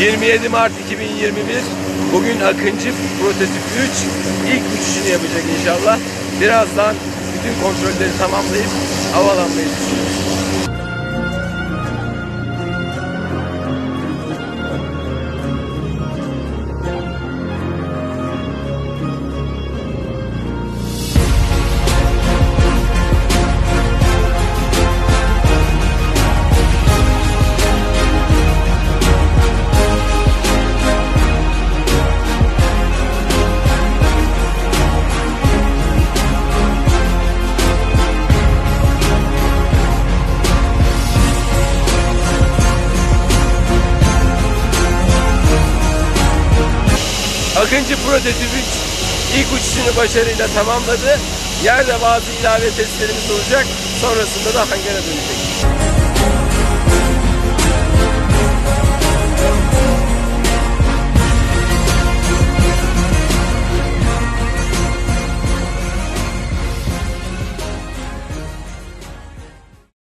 27 Mart 2021 bugün Akıncı prototip 3 ilk uçuşunu yapacak inşallah. Birazdan bütün kontrolleri tamamlayıp havalanmayı düşünüyoruz. Akıncı Prototip 3 ilk uçuşunu başarıyla tamamladı. Yerde bazı ilave testlerimiz olacak. Sonrasında da hangara dönecek.